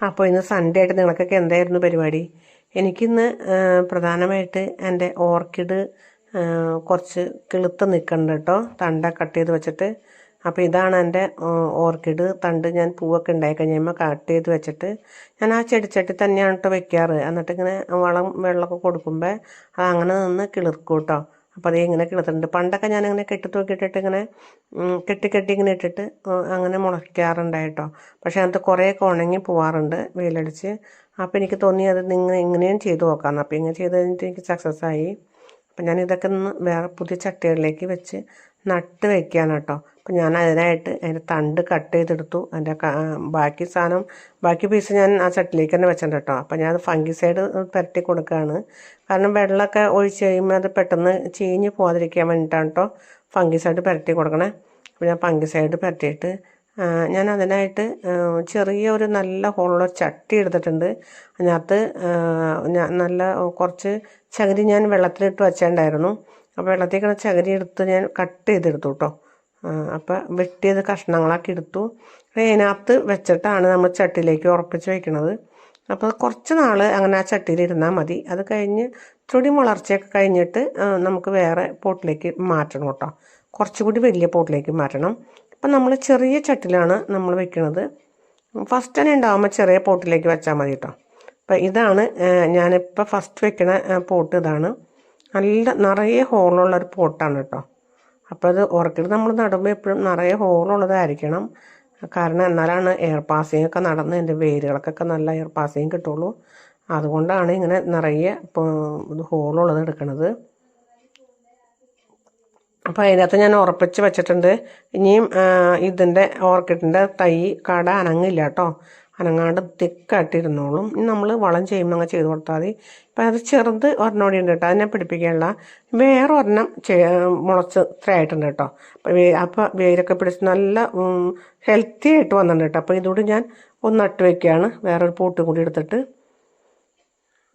അപ്പോൾ ഇന്ന് സൺഡേ ആയിട്ട് നിങ്ങൾക്കൊക്കെ എന്തായിരുന്നു പരിപാടി? എനിക്കിന്ന് പ്രധാനമായിട്ട് എന്റെ ഓർക്കിഡ് കുറച്ച് കിളുത്ത് നിൽക്കുന്നുണ്ട് കേട്ടോ. തണ്ട കട്ട് ചെയ്ത് വെച്ചിട്ട്. അപ്പോൾ ഇതാണ് എന്റെ ഓർക്കിഡ്. തണ്ട് ഞാൻ പൂവൊക്കെ ഉണ്ടായി കഴിയുമ്പോൾ കട്ട് ചെയ്ത് വെച്ചിട്ട് ഞാൻ ആ ചെടിച്ചട്ടി തന്നെയാണ് കേട്ടോ വെക്കാറ്. എന്നിട്ട് ഇങ്ങനെ വളം വെള്ളമൊക്കെ കൊടുക്കുമ്പോൾ അത് അങ്ങനെ നിന്ന് കിളിർക്കും കേട്ടോ. അപ്പോൾ അതേ ഇങ്ങനെ കിടത്തുന്നുണ്ട് പണ്ടൊക്കെ ഞാനിങ്ങനെ കെട്ടി തൂക്കിയിട്ടിട്ട് ഇങ്ങനെ കെട്ടി കെട്ടി ഇങ്ങനെ ഇട്ടിട്ട് അങ്ങനെ മുളയ്ക്കാറുണ്ടായിട്ടോ. പക്ഷേ അതിനകത്ത് കുറേയൊക്കെ ഉണങ്ങി പോവാറുണ്ട് വെയിലടിച്ച്. അപ്പോൾ എനിക്ക് തോന്നി അത് നിങ്ങൾ ഇങ്ങനെയും ചെയ്തു നോക്കാമെന്ന് അപ്പോൾ ഇങ്ങനെ ചെയ്ത് കഴിഞ്ഞിട്ട് എനിക്ക് സക്സസ് ആയി. അപ്പം ഞാൻ ഇതൊക്കെ ഒന്ന് വേറെ പുതിയ ചട്ടികളിലേക്ക് വെച്ച് നട്ട് വെക്കുകയാണ് കേട്ടോ. അപ്പം ഞാൻ അതിനായിട്ട് അതിന്റെ തണ്ട് കട്ട് ചെയ്തെടുത്തു. അതിന്റെ ബാക്കി സാധനം ബാക്കി പീസ് ഞാൻ ആ ചട്ടിലേക്ക് തന്നെ വെച്ചിട്ടുണ്ട് കേട്ടോ. അപ്പം ഞാൻ ഫംഗി സൈഡ് പുരട്ടി കൊടുക്കുകയാണ് കാരണം വെള്ളമൊക്കെ ഒഴിച്ച് കഴിയുമ്പോൾ അത് പെട്ടെന്ന് ചീഞ്ഞ് പോകാതിരിക്കാൻ വേണ്ടിയിട്ടാണ് കേട്ടോ ഫംഗി സൈഡ് പുരട്ടി കൊടുക്കണേ. അപ്പോൾ ഞാൻ ഫംഗി സൈഡ് പുരട്ടിയിട്ട് ഞാൻ അതിനായിട്ട് ചെറിയ ഒരു നല്ല ഹോളുള്ള ചട്ടി എടുത്തിട്ടുണ്ട്. അതിനകത്ത് നല്ല കുറച്ച് ചകിരി ഞാൻ വെള്ളത്തിലിട്ട് വെച്ചിട്ടുണ്ടായിരുന്നു അപ്പോൾ വെള്ളത്തിൽ കിടന്ന ചകിരി എടുത്ത് ഞാൻ കട്ട് ചെയ്തെടുത്തു കേട്ടോ അപ്പോൾ വെട്ടിയത് കഷ്ണങ്ങളാക്കി എടുത്തു. അതിനകത്ത് വെച്ചിട്ടാണ് നമ്മൾ ചട്ടിയിലേക്ക് ഉറപ്പിച്ച് വയ്ക്കുന്നത് അപ്പോൾ കുറച്ച് നാൾ അങ്ങനെ ആ ചട്ടിയിൽ ഇരുന്നാൽ മതി. അത് കഴിഞ്ഞ് ചുടി വളർച്ചയൊക്കെ കഴിഞ്ഞിട്ട് നമുക്ക് വേറെ പോട്ടിലേക്ക് മാറ്റണം കേട്ടോ കുറച്ചുകൂടി വലിയ പോട്ടിലേക്ക് മാറ്റണം. അപ്പം നമ്മൾ ചെറിയ ചട്ടിലാണ് നമ്മൾ വെക്കുന്നത് ഫസ്റ്റ് തന്നെ ഉണ്ടാകുമ്പോൾ ചെറിയ പോട്ടിലേക്ക് വെച്ചാൽ മതി കേട്ടോ അപ്പം ഇതാണ് ഞാനിപ്പോൾ ഫസ്റ്റ് വെക്കണ പോട്ട് ഇതാണ്. നല്ല നിറയെ ഹോളുള്ള ഒരു പോട്ടാണ് കേട്ടോ. അപ്പോൾ അത് ഓർക്കിഡ് നമ്മൾ നടുമ്പോൾ എപ്പോഴും നിറയെ ഹോളുള്ളതായിരിക്കണം. കാരണം എന്നാലാണ് എയർ പാസിങ് ഒക്കെ നടന്ന് എന്റെ വേരുകൾക്കൊക്കെ നല്ല എയർ പാസിങ് കിട്ടുള്ളൂ. അതുകൊണ്ടാണ് ഇങ്ങനെ നിറയെ ഹോളുള്ളത് എടുക്കുന്നത് അപ്പോൾ അതിനകത്ത് ഞാൻ ഉറപ്പിച്ച് വെച്ചിട്ടുണ്ട്. ഇനിയും ഇതിന്റെ ഓർക്കിഡിന്റെ തൈ കട അനങ്ങില്ല കേട്ടോ. അനങ്ങാണ്ട് തിക്കായിട്ടിരുന്നോളും. ഇനി നമ്മൾ വളം ചെയ്യുമ്പോൾ അങ്ങ് ചെയ്ത് കൊടുത്താൽ മതി. ഇപ്പം അത് ചെറുത് ഒരെണ്ണോടി ഉണ്ട് കേട്ടോ. അതിനെ പിടിപ്പിക്കാനുള്ള. വേറെ ഒരെണ്ണം മുളച്ച് ഇത്രയായിട്ടുണ്ട് കേട്ടോ. അപ്പം അപ്പം വേരൊക്കെ പിടിച്ച് നല്ല ഹെൽത്തി ആയിട്ട് വന്നിട്ടുണ്ട് കേട്ടോ. അപ്പോൾ ഇതുകൂടി ഞാൻ ഒന്ന് നട്ട് വയ്ക്കുകയാണ് വേറൊരു പൂട്ടും കൂടി എടുത്തിട്ട്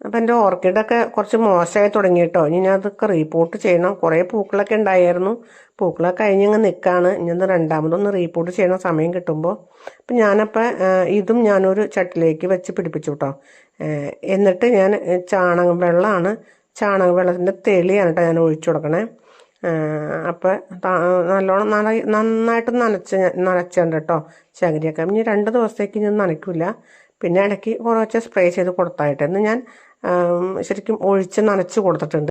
അപ്പം എന്റെ ഓർക്കിഡൊക്കെ കുറച്ച് മോശമായി തുടങ്ങി കേട്ടോ. ഇനി ഞാൻ അതൊക്കെ റീപോർട്ട് ചെയ്യണം. കുറേ പൂക്കളൊക്കെ ഉണ്ടായിരുന്നു. പൂക്കളൊക്കെ കഴിഞ്ഞങ്ങ് നിൽക്കുകയാണ് ഇനി അത് രണ്ടാമതൊന്ന് റീപോർട്ട് ചെയ്യണം. സമയം കിട്ടുമ്പോൾ അപ്പം ഞാനപ്പോൾ ഇതും ഞാനൊരു ചട്ടിലേക്ക് വെച്ച് പിടിപ്പിച്ചു കേട്ടോ. എന്നിട്ട് ഞാൻ ചാണക വെള്ളമാണ് ചാണക വെള്ളത്തിന്റെ തെളിയാണ് കേട്ടോ ഞാൻ ഒഴിച്ചു കൊടുക്കണേ. അപ്പം നല്ലോണം നന നന്നായിട്ട് നനച്ച് നനച്ചുണ്ട് കേട്ടോ. ചകിരിയൊക്കെ. ഇനി രണ്ട് ദിവസത്തേക്ക് ഞാൻ നനയ്ക്കില്ല പിന്നെ ഇടയ്ക്ക് കുറച്ച് സ്പ്രേ ചെയ്ത് കൊടുത്തായിട്ട് ഇന്ന് ഞാൻ ശരിക്കും ഒഴിച്ച് നനച്ച് കൊടുത്തിട്ടുണ്ട്.